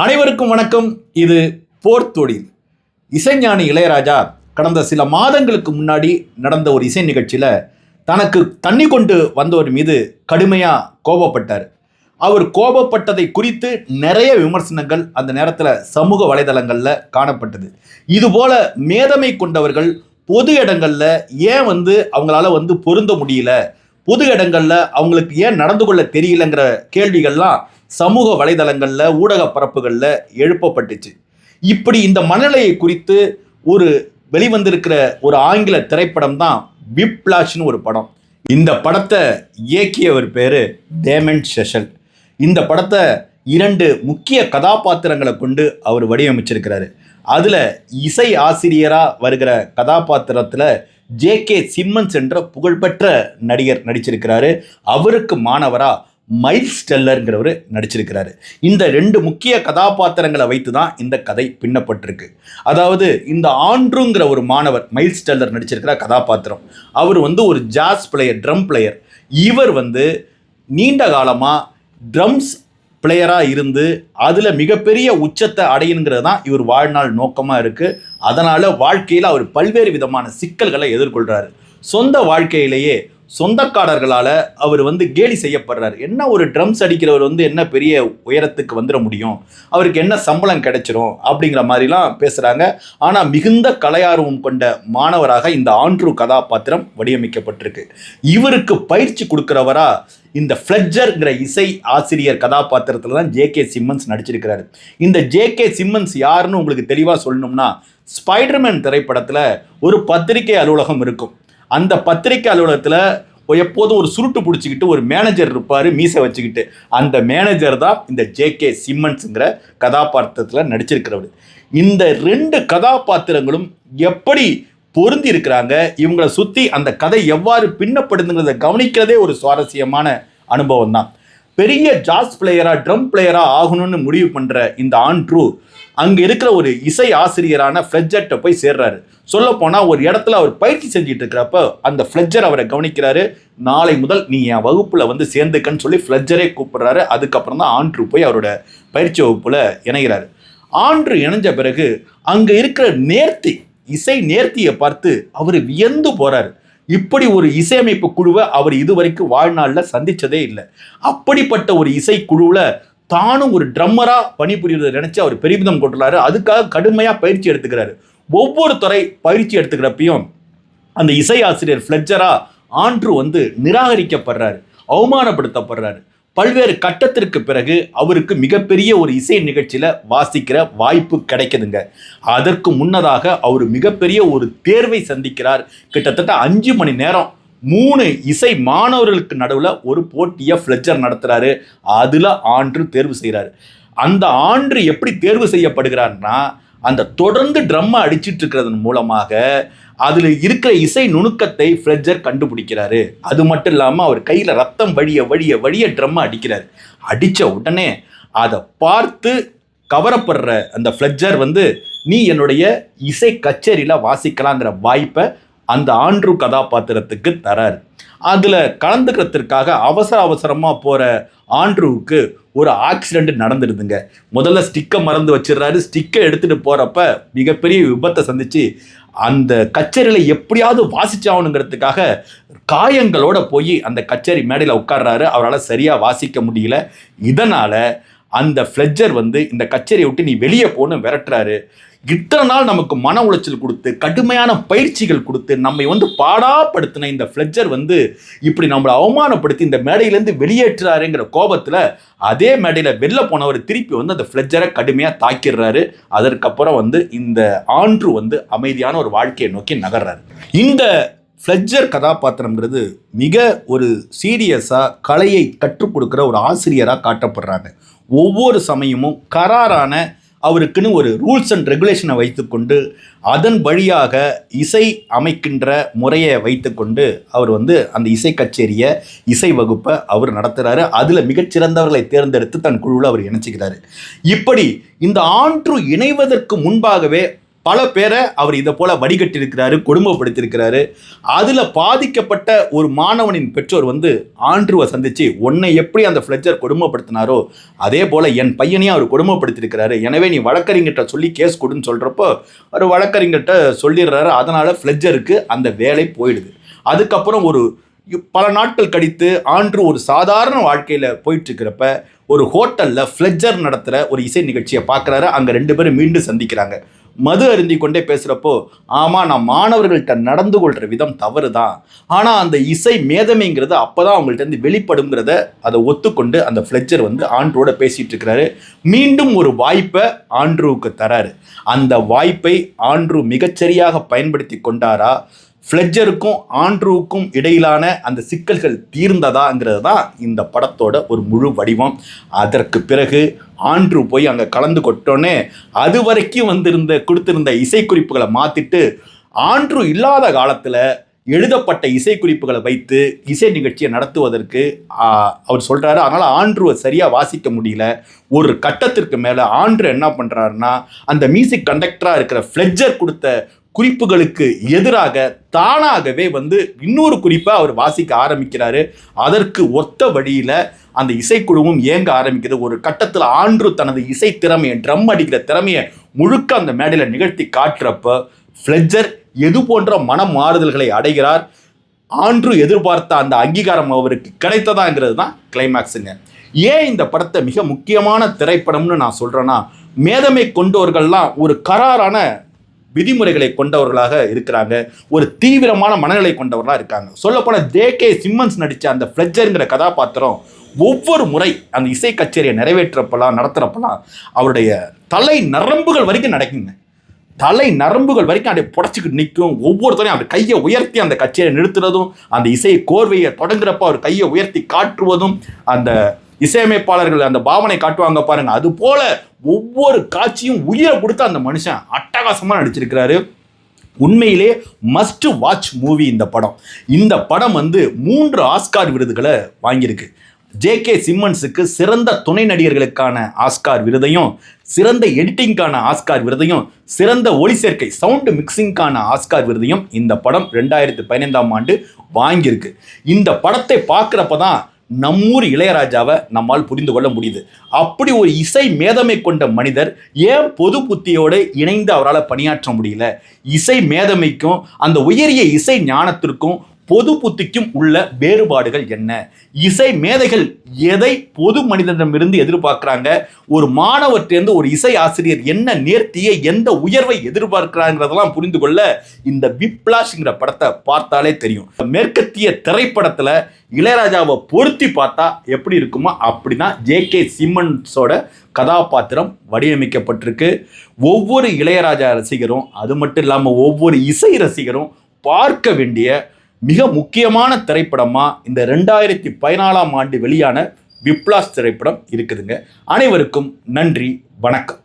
அனைவருக்கும் வணக்கம். இது போர்த்தொழில். இசைஞானி இளையராஜா கடந்த சில மாதங்களுக்கு முன்னாடி நடந்த ஒரு இசை நிகழ்ச்சியில் தனக்கு தண்ணி கொண்டு வந்தவர் மீது கடுமையாக கோபப்பட்டார். அவர் கோபப்பட்டதை குறித்து நிறைய விமர்சனங்கள் அந்த நேரத்தில் சமூக வலைதளங்களில் காணப்பட்டது. இதுபோல மேதமை கொண்டவர்கள் பொது இடங்களில் ஏன் வந்து அவங்களால வந்து பொருந்த முடியல? பொது இடங்களில் அவங்களுக்கு ஏன் நடந்து கொள்ள தெரியலங்கிற கேள்விகள்லாம் சமூக வலைதளங்களில் ஊடக பரப்புகளில் எழுப்பப்பட்டுச்சு. இப்படி இந்த மனநிலையை குறித்து ஒரு வெளிவந்திருக்கிற ஒரு ஆங்கில திரைப்படம் தான் விப்ளாஷ்னு ஒரு படம். இந்த படத்தை இயக்கியவர் பேர் டேமண்ட் ஷெஷல் இந்த படத்தை இரண்டு முக்கிய கதாபாத்திரங்களை கொண்டு அவர் வடிவமைச்சிருக்கிறாரு. அதில் இசை ஆசிரியராக வருகிற கதாபாத்திரத்தில் ஜே கே சிம்மன்ஸ் என்ற புகழ்பெற்ற நடிகர் நடிச்சிருக்கிறாரு. அவருக்கு மாணவராக மைல்ஸ் ஸ்டெல்லருங்கிறவர் நடிச்சிருக்கிறாரு. இந்த ரெண்டு முக்கிய கதாபாத்திரங்களை வைத்து தான் இந்த கதை பின்னப்பட்டிருக்கு. அதாவது இந்த ஆண்ட்ருங்கிற ஒரு மாணவர் மைல்ஸ் ஸ்டெல்லர் நடிச்சிருக்கிற கதாபாத்திரம். அவர் வந்து ஒரு ஜாஸ் பிளேயர் ட்ரம் பிளேயர் இவர் வந்து நீண்ட காலமாக ட்ரம்ஸ் பிளேயராக இருந்து அதில் மிகப்பெரிய உச்சத்தை அடையணுங்கிறது தான் இவர் வாழ்நாள் நோக்கமாக இருக்குது அதனால் வாழ்க்கையில் அவர் பல்வேறு விதமான சிக்கல்களை எதிர்கொள்கிறாரு சொந்த வாழ்க்கையிலேயே சொந்தக்காரர்களால் அவர் வந்து கேலி செய்யப்படுறாரு. என்ன ஒரு ட்ரம்ஸ் அடிக்கிறவர் வந்து என்ன பெரிய உயரத்துக்கு வந்துட முடியும்? அவருக்கு என்ன சம்பளம் கிடைச்சிரும்? அப்படிங்கிற மாதிரிலாம் பேசுகிறாங்க ஆனால் மிகுந்த கலையார்வம் கொண்ட மாணவராக இந்த ஆண்ட்ரூ கதாபாத்திரம் வடிவமைக்கப்பட்டிருக்கு. இவருக்கு பயிற்சி கொடுக்குறவரா இந்த ஃப்ளெட்ஜர்ங்கிற இசை ஆசிரியர் கதாபாத்திரத்தில் தான் ஜே கே சிம்மன்ஸ் நடிச்சிருக்கிறாரு. இந்த ஜே கே சிம்மன்ஸ் யாருன்னு உங்களுக்கு தெளிவாக சொல்லணும்னா ஸ்பைடர்மேன் திரைப்படத்தில் ஒரு பத்திரிகை அலுவலகம் இருக்கும். அந்த பத்திரிக்கை அலுவலகத்தில் எப்போதும் ஒரு சுருட்டு பிடிச்சிக்கிட்டு ஒரு மேனேஜர் இருப்பார் மீசை வச்சுக்கிட்டு. அந்த மேனேஜர் தான் இந்த ஜே கே சிம்மன்ஸுங்கிற கதாபாத்திரத்தில் நடிச்சிருக்கிறவர். இந்த ரெண்டு கதாபாத்திரங்களும் எப்படி பொருந்தி இருக்கிறாங்க இவங்களை சுற்றி அந்த கதை எவ்வாறு பின்னப்படுதுங்கிறத கவனிக்கிறதே ஒரு சுவாரஸ்யமான அனுபவம் தான் பெரிய ஜாஸ் பிளேயரா ட்ரம் பிளேயரா ஆகணும்னு முடிவு பண்ற இந்த ஆண்ட்ரூ அங்க இருக்கிற ஒரு இசை ஆசிரியரான ஃப்ளெஜர்கிட்ட போய் சேர்றாரு. சொல்ல போனா ஒரு இடத்துல அவர் பயிற்சி செஞ்சுட்டு இருக்கிறப்ப அந்த ஃப்ளெஜர் அவரை கவனிக்கிறாரு. நாளை முதல் நீ என் வகுப்புல வந்து சேர்ந்துக்கன்னு சொல்லி ஃப்ளெட்ஜரே கூப்பிடுறாரு. அதுக்கப்புறம் தான் ஆண்ட்ரூ போய் அவரோட பயிற்சி வகுப்புல இணைகிறாரு. ஆண்ட்ரூ இணைஞ்ச பிறகு அங்க இருக்கிற நேர்த்தி இசை நேர்த்தியை பார்த்து அவர் வியந்து போறாரு. இப்படி ஒரு இசையமைப்பு குழுவை அவர் இதுவரைக்கும் வாழ்நாளில் சந்திச்சதே இல்லை. அப்படிப்பட்ட ஒரு இசைக்குழுவில் தானும் ஒரு ட்ரம்மராக பணிபுரியறதை நினச்சி அவர் பெருமிதம் கொண்டுள்ளாரு அதுக்காக கடுமையாக பயிற்சி எடுத்துக்கிறாரு. ஒவ்வொரு துறை பயிற்சி எடுத்துக்கிறப்பையும் அந்த இசை ஆசிரியர் ஃப்ளெட்ஜரா ஆண்ட்ரு வந்து நிராகரிக்கப்படுறாரு அவமானப்படுத்தப்படுறாரு. பல்வேறு கட்டத்திற்கு பிறகு அவருக்கு மிகப்பெரிய ஒரு இசை நிகழ்ச்சியில் வாசிக்கிற வாய்ப்பு கிடைக்குதுங்க. அதற்கு முன்னதாக அவர் மிகப்பெரிய ஒரு தேர்வை சந்திக்கிறார். கிட்டத்தட்ட அஞ்சு மணி நேரம் மூணு இசை மாணவர்களுக்கு நடுவில் ஒரு போட்டியை ஃப்ளெட்ஜர் நடத்துகிறாரு அதில் ஆண்டு தேர்வு செய்கிறாரு அந்த ஆண்டு எப்படி தேர்வு செய்யப்படுகிறார்னா அந்த தொடர்ந்து ட்ரம்மை அடிச்சிட்டு இருக்கிறதன் மூலமாக அதில் இருக்கிற இசை நுணுக்கத்தை ஃப்ரெட்ஜர் கண்டுபிடிக்கிறாரு. அது மட்டும் இல்லாமல் அவர் கையில் ரத்தம் வழிய வழிய வழிய ட்ரம்மை அடிக்கிறார். அடித்த உடனே அதை பார்த்து கவரப்படுற அந்த ஃப்ளெட்ஜர் வந்து நீ என்னுடைய இசை கச்சேரியில் வாசிக்கலாங்கிற வாய்ப்பை அந்த ஆண்ட்ரு கதாபாத்திரத்துக்கு தரார். அதில் கலந்துக்கிறதுக்காக அவசர அவசரமாக போகிற ஆண்ட்ரூவுக்கு ஒரு ஆக்சிடெண்ட் நடந்துடுதுங்க. முதல்ல ஸ்டிக்கை மறந்து வச்சிடுறாரு. ஸ்டிக்கை எடுத்துகிட்டு போகிறப்ப மிகப்பெரிய விபத்தை சந்தித்து அந்த கச்சேரியில் எப்படியாவது வாசிச்சாகணுங்கிறதுக்காக காயங்களோட போய் அந்த கச்சேரி மேடையில் உட்கார்றாரு. அவரால் சரியாக வாசிக்க முடியல. இதனால் அந்த ஃப்ளெஜர் வந்து இந்த கச்சேரியை விட்டு நீ வெளியே போன்னு விரட்டுறாரு. இத்தனை நாள் நமக்கு மன உளைச்சல் கொடுத்து கடுமையான பயிற்சிகள் கொடுத்து நம்மை வந்து பாடாப்படுத்தின இந்த ஃப்ளெஜர் வந்து இப்படி நம்மளை அவமானப்படுத்தி இந்த மேடையிலேருந்து வெளியேற்றுறாருங்கிற கோபத்தில் அதே மேடையில் வெளில போனவர் திருப்பி வந்து அந்த ஃப்ளெஜரை கடுமையாக தாக்கிடுறாரு. அதற்கப்புறம் வந்து இந்த ஆண்ட்ரு வந்து அமைதியான ஒரு வாழ்க்கையை நோக்கி நகர்றாரு. இந்த ஃப்ளெட்ஜர் கதாபாத்திரங்கிறது மிக ஒரு சீரியஸாக கலையை கற்றுக் கொடுக்குற ஒரு ஆசிரியராக காட்டப்படுறாங்க. ஒவ்வொரு சமயமும் கராரான அவருக்குன்னு ஒரு ரூல்ஸ் அண்ட் ரெகுலேஷனை வைத்துக்கொண்டு அதன் வழியாக இசை அமைக்கின்ற முறையை வைத்துக்கொண்டு அவர் வந்து அந்த இசை கச்சேரியை இசை வகுப்பை அவர் நடத்துகிறாரு அதில் மிகச்சிறந்தவர்களை தேர்ந்தெடுத்து தன் குழுவில் அவர் இணைச்சிக்கிறாரு. இப்படி இந்த ஆண்ட்ரு இணைவதற்கு முன்பாகவே பல பேரை அவர் இதை போல வடிகட்டியிருக்கிறாரு கொடுமைப்படுத்தியிருக்கிறாரு. அதில் பாதிக்கப்பட்ட ஒரு மாணவனின் பெற்றோர் வந்து ஆண்ட்ருவை சந்தித்து உன்னை எப்படி அந்த ஃப்ளெஜர் கொடுமைப்படுத்தினாரோ அதே போல் என் பையனையும் அவர் கொடுமைப்படுத்தியிருக்கிறாரு. எனவே நீ வழக்கறிஞர்கிட்ட சொல்லி கேஸ் கொடுன்னு சொல்கிறப்போ அவர் வழக்கறிஞர்கிட்ட சொல்லிடுறாரு. அதனால் ஃப்ளெஜருக்கு அந்த வேலை போயிடுது. அதுக்கப்புறம் ஒரு பல நாட்கள் கழித்து ஆண்ட்ரூ ஒரு சாதாரண வாழ்க்கையில் போயிட்டுருக்கிறப்ப ஒரு ஹோட்டலில் ஃப்ளெஜர் நடத்துகிற ஒரு இசை நிகழ்ச்சியை பார்க்குறாரு அங்கே ரெண்டு பேரும் மீண்டும் சந்திக்கிறாங்க. மது அருந்தி கொண்டே பேசுகிறப்போ ஆமாம் நான் மாணவர்கள்ட்ட நடந்து கொள்கிற விதம் தவறு தான் ஆனால் அந்த இசை மேதமைங்கிறது அப்போ தான் அவங்கள்ட்ட இருந்து வெளிப்படுங்கிறத அதை ஒத்துக்கொண்டு அந்த ஃப்ளெஜர் வந்து ஆண்ட்ரோட பேசிகிட்டு இருக்கிறாரு. மீண்டும் ஒரு வாய்ப்பை ஆண்ட்ரூவுக்கு தராரு. அந்த வாய்ப்பை ஆண்ட்ரூ மிகச்சரியாக பயன்படுத்தி கொண்டாரா? ஃப்ளெஜருக்கும் ஆண்ட்ரூவுக்கும் இடையிலான அந்த சிக்கல்கள் தீர்ந்ததாங்கிறது தான் இந்த படத்தோட ஒரு முழு வடிவம். அதற்கு பிறகு ஆண்ட்ரூ போய் அங்கே கலந்து கொட்டோன்னே அது வரைக்கும் வந்திருந்த கொடுத்திருந்த இசைக்குறிப்புகளை மாற்றிட்டு ஆண்ட்ரூ இல்லாத காலத்தில் எழுதப்பட்ட இசைக்குறிப்புகளை வைத்து இசை நிகழ்ச்சியை நடத்துவதற்கு அவர் சொல்கிறாரு அதனால் ஆண்ட்ருவை சரியாக வாசிக்க முடியல. ஒரு கட்டத்திற்கு மேலே ஆண்ட்ரு என்ன பண்ணுறாருன்னா அந்த மியூசிக் கண்டக்டராக இருக்கிற ஃப்ளெஜர் கொடுத்த குறிப்புகளுக்கு எதிராக தானாகவே வந்து இன்னொரு குறிப்பை அவர் வாசிக்க ஆரம்பிக்கிறாரு. அதற்கு ஒத்த வழியில் அந்த இசைக்குழுவும் இயங்க ஆரம்பிக்குது. ஒரு கட்டத்தில் ஆண்டு தனது இசை திறமையை ட்ரம் அடிக்கிற திறமையை முழுக்க அந்த மேடையில் நிகழ்த்தி காட்டுறப்ப ஃப்ளெஜர் எது போன்ற மன மாறுதல்களை அடைகிறார்? ஆண்டு எதிர்பார்த்த அந்த அங்கீகாரம் அவருக்கு கிடைத்ததாங்கிறது தான் கிளைமேக்ஸுங்க. ஏன் இந்த படத்தை மிக முக்கியமான திரைப்படம்னு நான் சொல்கிறேன்னா மேதமை கொண்டவர்கள்லாம் ஒரு கராரான விதிமுறைகளை கொண்டவர்களாக இருக்கிறாங்க. ஒரு தீவிரமான மனநிலை கொண்டவர்களாக இருக்காங்க. சொல்லப்போனால் ஜே கே சிம்மன்ஸ் நடித்த அந்த ஃப்ளெஜருங்கிற கதாபாத்திரம் ஒவ்வொரு முறை அந்த இசை கச்சேரியை நிறைவேற்றப்பெல்லாம் நடத்துகிறப்பெல்லாம் அவருடைய தலை நரம்புகள் வரைக்கும் நடக்குங்க. தலை நரம்புகள் வரைக்கும் அப்படியே புடச்சிக்கிட்டு நிற்கும். ஒவ்வொருத்தரையும் அவர் கையை உயர்த்தி அந்த கச்சேரியை நிறுத்துறதும் அந்த இசை கோர்வையை தொடங்குறப்ப அவர் கையை உயர்த்தி காட்டுவதும் அந்த இசையமைப்பாளர்கள் அந்த பாவனை காட்டுவாங்க பாருங்க. அது போல ஒவ்வொரு காட்சியும் உயிரை கொடுத்து அந்த மனுஷன் அட்டகாசமாக நடிச்சிருக்கிறாரு. உண்மையிலே மஸ்ட் வாட்ச் மூவி இந்த படம். இந்த படம் வந்து மூன்று ஆஸ்கார் விருதுகளை வாங்கியிருக்கு. ஜே கே சிம்மன்ஸுக்கு சிறந்த துணை நடிகர்களுக்கான ஆஸ்கார் விருதையும் சிறந்த எடிட்டிங்கான ஆஸ்கார் விருதையும் சிறந்த ஒளி சேர்க்கை சவுண்டு மிக்சிங்கான ஆஸ்கார் விருதையும் இந்த படம் ரெண்டாயிரத்தி பதினைந்தாம் ஆண்டு வாங்கியிருக்கு. இந்த படத்தை பார்க்குறப்ப தான் நம்மூர் இளையராஜாவை நம்மால் புரிந்து கொள்ள முடியுது. அப்படி ஒரு இசை மேதமை கொண்ட மனிதர் ஏன் பொது புத்தியோடு இணைந்து அவரால் பணியாற்ற முடியல? இசை மேதமைக்கும் அந்த உயரிய இசை ஞானத்திற்கும் பொது புத்திக்கும் உள்ள வேறுபாடுகள் என்ன? இசை மேதைகள் எதை பொது மனிதனிடமிருந்து எதிர்பார்க்குறாங்க? ஒரு மாணவர்கிட்டேருந்து ஒரு இசை ஆசிரியர் என்ன நேர்த்தியை எந்த உயர்வை எதிர்பார்க்கிறாங்கிறதெல்லாம் புரிந்து கொள்ள இந்த விப்ளாஷ்ங்கிற படத்தை பார்த்தாலே தெரியும். மேற்கத்திய திரைப்படத்தில் இளையராஜாவை பொருத்தி பார்த்தா எப்படி இருக்குமோ அப்படின்னா ஜே கே சிம்மன்ஸோட கதாபாத்திரம் வடிவமைக்கப்பட்டிருக்கு. ஒவ்வொரு இளையராஜா ரசிகரும் அது மட்டும் இல்லாமல் ஒவ்வொரு இசை ரசிகரும் பார்க்க வேண்டிய மிக முக்கியமான திரைப்படமாக இந்த ரெண்டாயிரத்தி பதினாலாம் ஆண்டு வெளியான விப்ளாஸ் திரைப்படம் இருக்குதுங்க. அனைவருக்கும் நன்றி வணக்கம்.